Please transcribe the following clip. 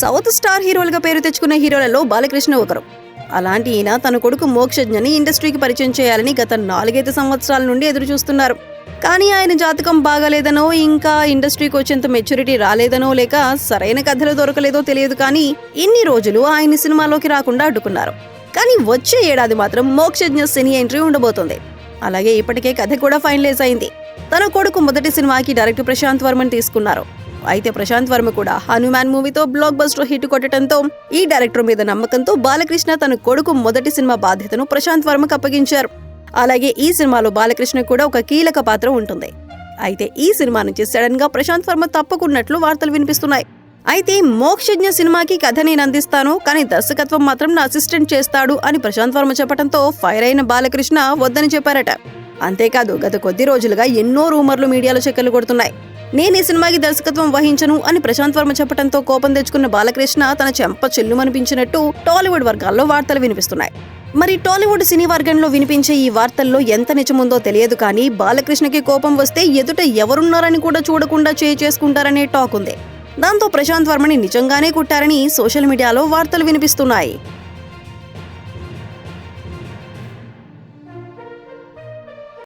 South star హీరోలుగా పేరు తెచ్చుకున్న హీరోలలో బాలకృష్ణ ఒకరు. అలాంటి ఈయన తన కొడుకు మోక్షజ్ఞని ఇండస్ట్రీకి పరిచయం చేయాలని గత నాలుగైదు సంవత్సరాల నుండి ఎదురు చూస్తున్నారు కానీ ఆయన జాతకం బాగాలేదనో ఇంకా ఇండస్ట్రీకి వచ్చేంత మెచ్యూరిటీ రాలేదనో లేక సరైన కథలు దొరకలేదో తెలియదు కానీ ఇన్ని రోజులు ఆయన సినిమాలోకి రాకుండా అడ్డుకున్నారు. కానీ వచ్చే ఏడాది మాత్రం మోక్షజ్ఞ సినీ ఎంట్రీ ఉండబోతుంది. అలాగే ఇప్పటికే కథ కూడా ఫైనలైజ్ అయింది. తన కొడుకు మొదటి సినిమాకి డైరెక్టర్ ప్రశాంత్ వర్మని తీసుకున్నారు. అయితే ప్రశాంత్ వర్మ కూడా హనుమాన్ మూవీతో బ్లాక్ బస్టర్ హిట్ కొట్టడంతో ఈ డైరెక్టర్ మీద నమ్మకంతో బాలకృష్ణ తన కొడుకు మొదటి సినిమా బాధ్యతను ప్రశాంత్ వర్మకు అప్పగించారు. అలాగే ఈ సినిమాలో బాలకృష్ణ కూడా ఒక కీలక పాత్ర ఉంటుంది. అయితే ఈ సినిమా నుంచి సడన్గా ప్రశాంత్ వర్మ తప్పుకున్నట్లు వార్తలు వినిపిస్తున్నాయి. అయితే మోక్షజ్ఞ సినిమాకి కథ నేను అందిస్తాను కానీ దర్శకత్వం మాత్రం నా అసిస్టెంట్ చేస్తాడు అని ప్రశాంత్ వర్మ చెప్పడంతో ఫైర్ అయిన బాలకృష్ణ వద్దని చెప్పారట. అంతేకాదు గత కొద్ది రోజులుగా ఎన్నో రూమర్లు మీడియాలో చెక్కలు కొడుతున్నాయి. నేను ఈ సినిమాకి దర్శకత్వం వహించను అని ప్రశాంత్ వర్మ చెప్పడంతో కోపం తెచ్చుకున్న బాలకృష్ణ తన చెంప చెల్లుమనిపించినట్టు టాలీవుడ్ వర్గాల్లో వార్తలు వినిపిస్తున్నాయి. మరి టాలీవుడ్ సినీ వర్గంలో వినిపించే ఈ వార్తల్లో ఎంత నిజముందో తెలియదు కానీ బాలకృష్ణకి కోపం వస్తే ఎదుట ఎవరున్నారని కూడా చూడకుండా చేయి చేసుకుంటారనే టాక్ ఉంది. దాంతో ప్రశాంత్ వర్మని నిజంగానే కుట్టారని సోషల్ మీడియాలో వార్తలు వినిపిస్తున్నాయి.